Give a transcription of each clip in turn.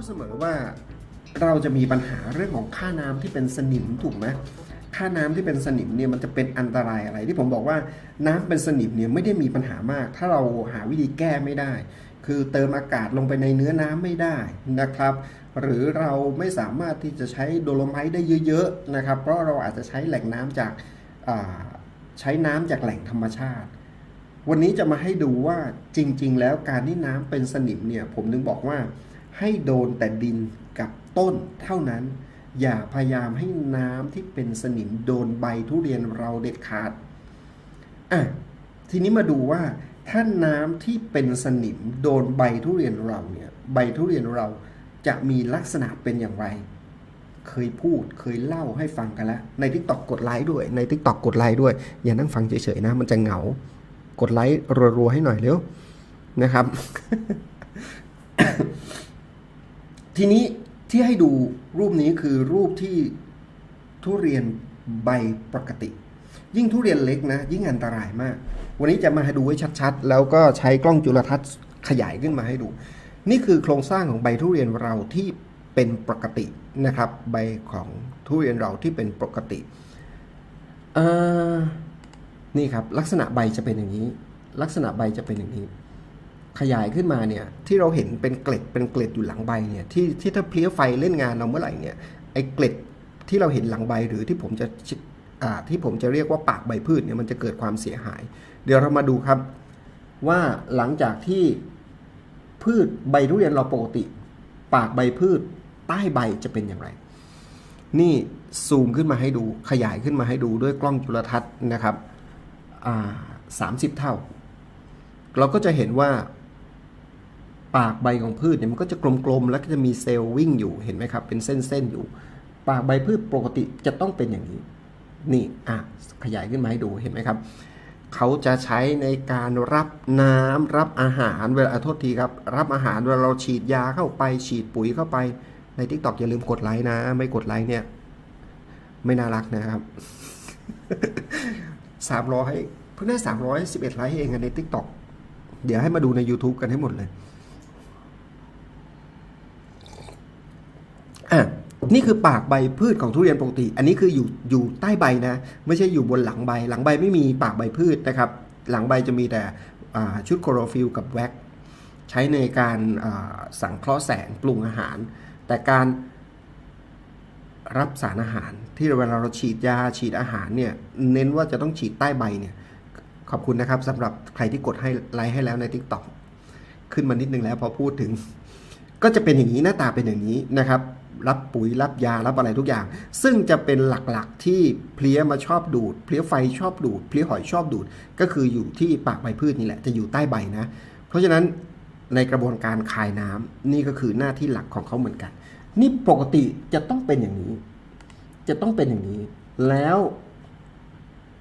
ดเสมอว่าเราจะมีปัญหาเรื่องของค่าน้ำที่เป็นสนิมถูกไหมค่าน้ำที่เป็นสนิมเนี่ยมันจะเป็นอันตรายอะไรที่ผมบอกว่าน้ำเป็นสนิมเนี่ยไม่ได้มีปัญหามาก ถ้าเราหาวิธีแก้ไม่ได้ คือเติมอากาศลงไปในเนื้อน้ำไม่ได้นะครับ หรือเราไม่สามารถที่จะใช้โดโลไมต์ได้เยอะๆนะครับ เพราะเราอาจจะใช้แหล่งน้ำจากใช้น้ำจากแหล่งธรรมชาติ วันนี้จะมาให้ดูว่าจริง ๆ แล้วการที่น้ำเป็นสนิมเนี่ยผมถึงบอกว่า ให้โดนแต่ดินกับต้นเท่านั้น อย่าพยายามให้น้ำที่เป็นสนิมโดนใบทุเรียนเราเด็ดขาดอะทีนี้มาดูว่าถ้าน้ำที่เป็นสนิมโดนใบทุเรียนเราเนี่ยใบทุเรียนเราจะมีลักษณะเป็นอย่างไร เคยพูดเคยเล่าให้ฟังกันแล้ว ใน t ิ k t o k กดไลค์ด้วย ใน t ิ k t o k กดไลค์ด้วย อย่านั่งฟังเฉยๆนะ มันจะเหงา กดไลค์รัวๆให้หน่อยเร็วนะครับ ทีนี้ที่ให้ดูรูปนี้คือรูปที่ทุเรียนใบปกติ ยิ่งทุเรียนเล็กนะ ยิ่งอันตรายมาก วันนี้จะมาให้ดูไว้ชัดๆ แล้วก็ใช้กล้องจุลทรรศน์ขยายขึ้นมาให้ดู นี่คือโครงสร้างของใบทุเรียนเราที่เป็นปกตินะครับ ใบของทุเรียนเราที่เป็นปกตินี่ครับลักษณะใบจะเป็นอย่างนี้ ลักษณะใบจะเป็นอย่างนี้ ขยายขึ้นมาเนี่ยที่เราเห็นเป็นเกล็ดเป็นเกล็ดอยู่หลังใบเนี่ยที่ที่ถ้าเพลี้ยไฟเล่นงานเราเมื่อไหร่เนี่ยไอ้เกล็ดที่เราเห็นหลังใบหรือที่ผมจะที่ผมจะเรียกว่าปากใบพืชเนี่ยมันจะเกิดความเสียหาย เดี๋ยวเรามาดูครับว่าหลังจากที่พืชใบทุเรียนเราปกติ ปากใบพืชใต้ใบจะเป็นอย่างไร นี่ซูมขึ้นมาให้ดูขยายขึ้นมาให้ดูด้วยกล้องจุลทรรศน์นะครับอ่าสามสิบเท่า เราก็จะเห็นว่า ปากใบของพืชเนี่ยมันก็จะกลมๆ แล้วก็จะมีเซลล์วิ่งอยู่เห็นไหมครับ เป็นเส้นๆอยู่ ปากใบพืชปกติจะต้องเป็นอย่างนี้ นี่อะขยายขึ้นมาให้ดูเห็นไหมครับ เขาจะใช้ในการรับน้ำรับอาหารเวลาโทษทีครับ รับอาหารเวลาเราฉีดยาเข้าไปฉีดปุ๋ยเข้าไปในทิกตอกอย่าลืมกดไลค์นะ ไม่กดไลค์เนี่ย ไม่น่ารักนะครับสามร้อยเพิ่งได้สามร้อยสิบเอ็ดไลค์เองอะในทิกตอกเดี๋ยวให้มาดูใน YouTube กันให้หมดเลย อะนี่คือปากใบพืชของทุเรียนปกติ อันนี้คืออยู่อยู่ใต้ใบนะ ไม่ใช่อยู่บนหลังใบ หลังใบไม่มีปากใบพืชนะครับ หลังใบจะมีแต่ชุดโคลอโรฟิลกับแว็กซ์ใช้ในการสังเคราะห์แสงปรุงอาหาร แต่การรับสารอาหารที่เวลาเราฉีดยาฉีดอาหารเนี่ยเน้นว่าจะต้องฉีดใต้ใบเนี่ยขอบคุณนะครับสำหรับใครที่กดให้ไลค์ให้แล้วใน Tik t o อกขึ้นมานิดนึงแล้วพอพูดถึง ก็จะเป็นอย่างนี้หน้าตาเป็นอย่างนี้นะครับรับปุ๋ยรับยารับอะไรทุกอย่าง ซึ่งจะเป็นหลักๆที่เพลี้ยมาชอบดูด เพลี้ยไฟชอบดูด เพลี้ยหอยชอบดูด ก็คืออยู่ที่ปากใบพืชนี่แหละ จะอยู่ใต้ใบนะ เพราะฉะนั้นในกระบวนการคายน้ำนี่ก็คือหน้าที่หลักของเขาเหมือนกัน นี่ปกติจะต้องเป็นอย่างนี้ จะต้องเป็นอย่างนี้ แล้ว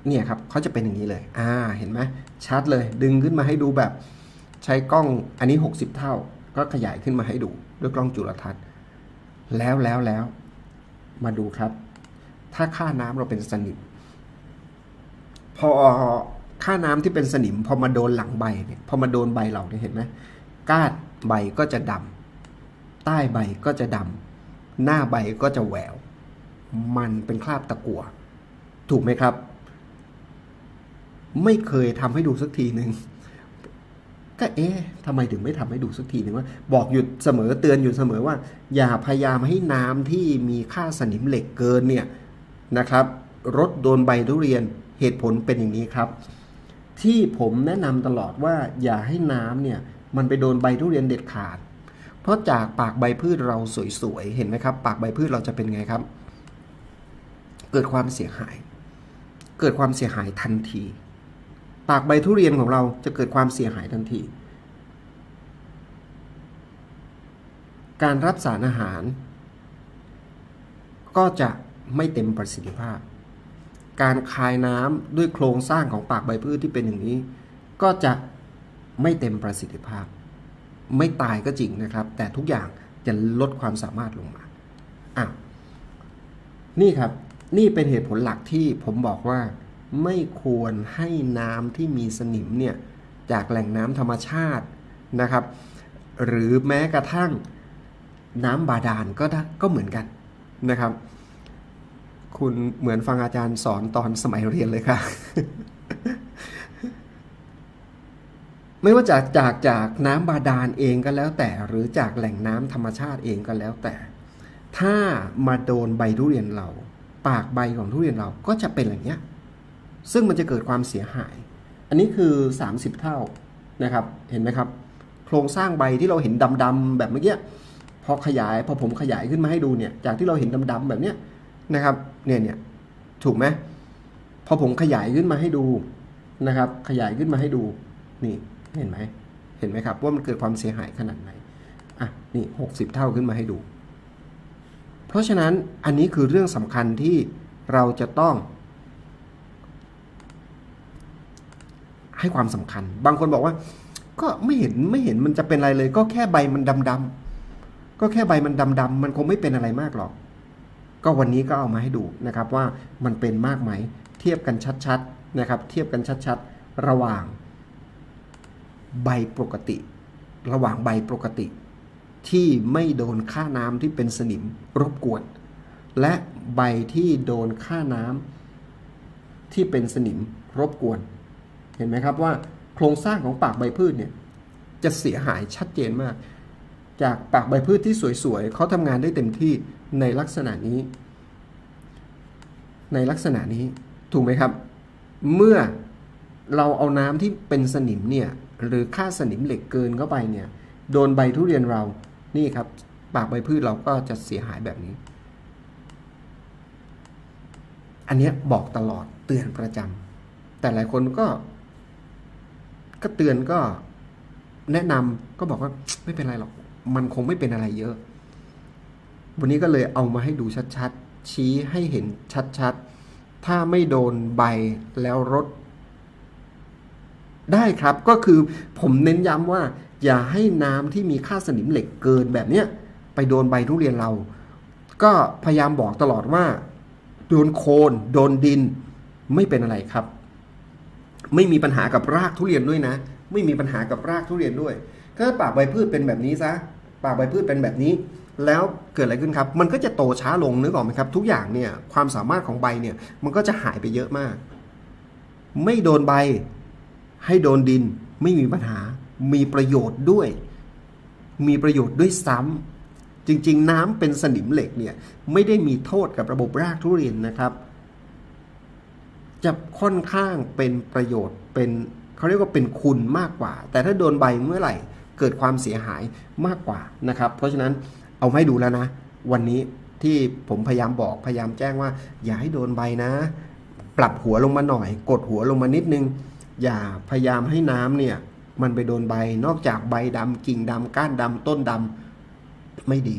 เนี่ยครับเขาจะเป็นอย่างนี้เลย อ่า เห็นไหมชัดเลย ดึงขึ้นมาให้ดูแบบใช้กล้องอันนี้ 60 เท่า ก็ขยายขึ้นมาให้ดูด้วยกล้องจุลทรรศน์ แล้วแล้วแล้ว มาดูครับ ถ้าค่าน้ำเราเป็นสนิม พอค่าน้ำที่เป็นสนิม พอมาโดนหลังใบเนี่ยพอมาโดนใบเราเนี่ยเห็นไหมก้านใบก็จะดำใต้ใบก็จะดำหน้าใบก็จะแหวว มันเป็นคราบตะกั่วถูกไหมครับ ไม่เคยทำให้ดูสักทีหนึ่ง ก็เอ๊ะทำไมถึงไม่ทำให้ดูสักทีหนึ่งว่า บอกหยุดเสมอเตือนอยู่เสมอว่า อย่าพยายามให้น้ำที่มีค่าสนิมเหล็กเกินเนี่ยนะครับรถโดนใบทุเรียนเหตุผลเป็นอย่างนี้ครับ ที่ผมแนะนำตลอดว่าอย่าให้น้ำเนี่ยมันไปโดนใบทุเรียนเด็ดขาด เพราะจากปากใบพืชเราสวยๆเห็นไหมครับ ปากใบพืชเราจะเป็นไงครับ เกิดความเสียหาย เกิดความเสียหายทันที ปากใบทุเรียนของเราจะเกิดความเสียหายทันที การรับสารอาหาร ก็จะไม่เต็มประสิทธิภาพ การคายน้ำด้วยโครงสร้างของปากใบพืชที่เป็นอย่างนี้ ก็จะไม่เต็มประสิทธิภาพ ไม่ตายก็จริงนะครับ แต่ทุกอย่างจะลดความสามารถลงมาอะนี่ครับ นี่เป็นเหตุผลหลักที่ผมบอกว่า ไม่ควรให้น้ำที่มีสนิมเนี่ยจากแหล่งน้ำธรรมชาตินะครับ หรือแม้กระทั่งน้ำบาดาลก็ได้ก็เหมือนกันนะครับ คุณเหมือนฟังอาจารย์สอนตอนสมัยเรียนเลยค่ะ ไม่ว่าจากจากจากน้ำบาดาลเองก็แล้วแต่ หรือจากแหล่งน้ำธรรมชาติเองก็แล้วแต่ ถ้ามาโดนใบทุเรียนเรา ปากใบของทุเรียนเราก็จะเป็นอย่างเนี้ย ซึ่งมันจะเกิดความเสียหาย อันนี้คือ 30 เท่านะครับ เห็นไหมครับ โครงสร้างใบที่เราเห็นดำๆแบบเมื่อกี้พอขยายพอผมขยายขึ้นมาให้ดูเนี่ยจากที่เราเห็นดำๆแบบเนี้ยนะครับเนี่ยเนี่ยถูกไหมพอผมขยายขึ้นมาให้ดูนะครับ ขยายขึ้นมาให้ดูนี่เห็นไหมเห็นไหมครับ ว่ามันเกิดความเสียหายขนาดไหนอะนี่60เท่าขึ้นมาให้ดู เพราะฉะนั้นอันนี้คือเรื่องสำคัญที่เราจะต้อง ให้ความสำคัญ บางคนบอกว่า ก็ไม่เห็นไม่เห็นมันจะเป็นอะไรเลย ก็แค่ใบมันดำๆก็แค่ใบมันดำๆมันคงไม่เป็นอะไรมากหรอก ก็วันนี้ก็เอามาให้ดูนะครับว่ามันเป็นมากไหมเทียบกันชัดๆนะครับ เทียบกันชัดๆระหว่างใบปกติ ระหว่างใบปกติ ที่ไม่โดนค่าน้ำที่เป็นสนิมรบกวน และใบที่โดนค่าน้ำที่เป็นสนิมรบกวน เห็นไหมครับว่าโครงสร้างของปากใบพืชเนี่ยจะเสียหายชัดเจนมาก จากปากใบพืชที่สวยๆเขาทำงานได้เต็มที่ในลักษณะนี้ ในลักษณะนี้ถูกไหมครับ เมื่อเราเอาน้ำที่เป็นสนิมเนี่ยหรือค่าสนิมเหล็กเกินเข้าไปเนี่ยโดนใบทุเรียนเรานี่ครับ ปากใบพืชเราก็จะเสียหายแบบนี้ อันนี้บอกตลอดเตือนประจำแต่หลายคนก็ ก็เตือนก็แนะนำก็บอกว่าไม่เป็นไรหรอก มันคงไม่เป็นอะไรเยอะ วันนี้ก็เลยเอามาให้ดูชัดๆ ชี้ให้เห็นชัดๆ ถ้าไม่โดนใบแล้วรถ ได้ครับก็คือผมเน้นย้ำว่า อย่าให้น้ำที่มีค่าสนิมเหล็กเกินแบบเนี้ยไปโดนใบทุเรียนเรา ก็พยายามบอกตลอดว่า โดนโคลนโดนดินไม่เป็นอะไรครับ ไม่มีปัญหากับรากทุเรียนด้วยนะ ไม่มีปัญหากับรากทุเรียนด้วย ถ้าปากใบพืชเป็นแบบนี้ซะปากใบพืชเป็นแบบนี้ แล้วเกิดอะไรขึ้นครับ มันก็จะโตช้าลงนึกออกไหมครับ ทุกอย่างเนี่ยความสามารถของใบเนี่ยมันก็จะหายไปเยอะมาก ไม่โดนใบ ให้โดนดินไม่มีปัญหา มีประโยชน์ด้วย มีประโยชน์ด้วยซ้ำจริง ๆ น้ำเป็นสนิมเหล็กเนี่ยไม่ได้มีโทษกับระบบรากทุเรียนนะครับ จะค่อนข้างเป็นประโยชน์เป็นเขาเรียกว่าเป็นคุณมากกว่า แต่ถ้าโดนใบเมื่อไหร่เกิดความเสียหายมากกว่านะครับ เพราะฉะนั้นเอาให้ดูแล้วนะ วันนี้ที่ผมพยายามบอกพยายามแจ้งว่า อย่าให้โดนใบนะ ปรับหัวลงมาหน่อย กดหัวลงมานิดนึง อย่าพยายามให้น้ำเนี่ยมันไปโดนใบนอกจากใบดำกิ่งดำก้านดำต้นดำไม่ดี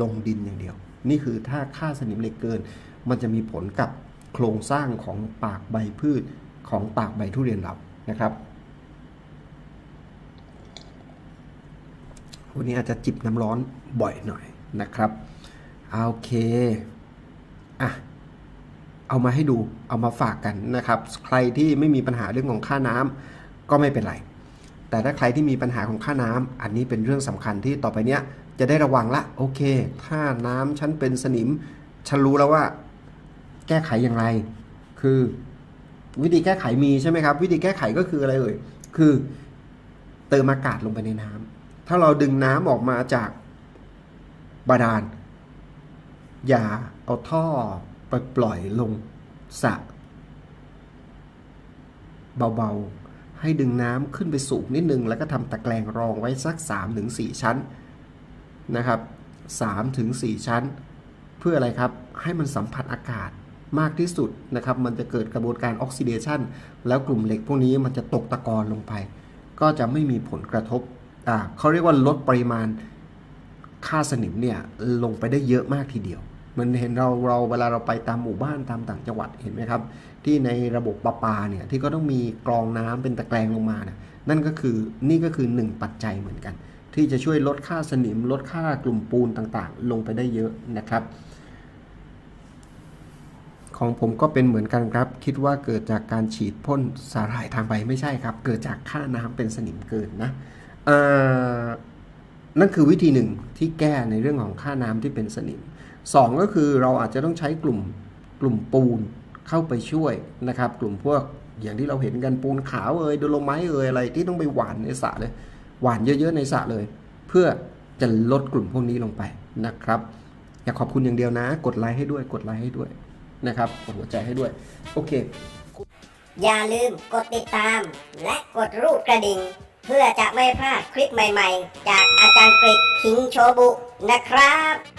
ลงดินอย่างเดียว นี่คือถ้าค่าสนิมเหล็กเกิน มันจะมีผลกับ โครงสร้างของปากใบพืชของปากใบทุเรียนเรานะครับ วันนี้อาจจะจิบน้ำร้อนบ่อยหน่อยนะครับโอเคอะเอามาให้ดูเอามาฝากกันนะครับ ใครที่ไม่มีปัญหาเรื่องของค่าน้ำก็ไม่เป็นไร แต่ถ้าใครที่มีปัญหาของค่าน้ำอันนี้เป็นเรื่องสำคัญที่ต่อไปเนี้ยจะได้ระวังละโอเค ถ้าน้ำฉันเป็นสนิมฉันรู้แล้วว่า แก้ไขอย่างไร คือวิธีแก้ไขมีใช่ไหมครับ วิธีแก้ไขก็คืออะไรเอ่ยคือเติมอากาศลงไปในน้ำถ้าเราดึงน้ำออกมาจากบาดาล อย่าเอาท่อไปปล่อยลงสระเบาๆ ให้ดึงน้ำขึ้นไปสูงนิดนึง แล้วก็ทำตะแกรงรองไว้สัก 3-4 ชั้นนะครับ3-4 ชั้น เพื่ออะไรครับ ให้มันสัมผัสอากาศ มากที่สุดนะครับมันจะเกิดกระบวนการออกซิเดชันแล้วกลุ่มเหล็กพวกนี้มันจะตกตะกอนลงไป ก็จะไม่มีผลกระทบอ่าเขาเรียกว่าลดปริมาณค่าสนิมเนี่ยลงไปได้เยอะมากทีเดียว มันเห็นเราเราเวลาเราไปตามหมู่บ้านตามต่างจังหวัดเห็นไหมครับ ที่ในระบบประปาเนี่ยที่ก็ต้องมีกรองน้ำเป็นตะแกรงลงมานะนั่นก็คือนี่ก็คือหนึ่งปัจจัยเหมือนกัน ที่จะช่วยลดค่าสนิม ลดค่ากลุ่มปูนต่างๆ ลงไปได้เยอะนะครับ ของผมก็เป็นเหมือนกันครับ คิดว่าเกิดจากการฉีดพ่นสาหร่ายทางใบไม่ใช่ครับ เกิดจากค่าน้ำเป็นสนิมเกินนะนั่นคือวิธีหนึ่งที่แก้ในเรื่องของค่าน้ำที่เป็นสนิมสองก็คือเราอาจจะต้องใช้กลุ่มกลุ่มปูนเข้าไปช่วยนะครับ กลุ่มพวกอย่างที่เราเห็นกันปูนขาวเอ่ยโดโลไมต์เอ่ยอะไรที่ต้องไปหวานในสระเลยหวานเยอะๆในสระเลย เพื่อจะลดกลุ่มพวกนี้ลงไปนะครับ อยากขอบคุณอย่างเดียวนะ กดไลค์ให้ด้วยกดไลค์ให้ด้วย นะครับกดหัวใจให้ด้วย โอเค อย่าลืมกดติดตาม และกดรูปกระดิ่ง เพื่อจะไม่พลาดคลิปใหม่ๆ จากอาจารย์กริกคิงโชบุนะครับ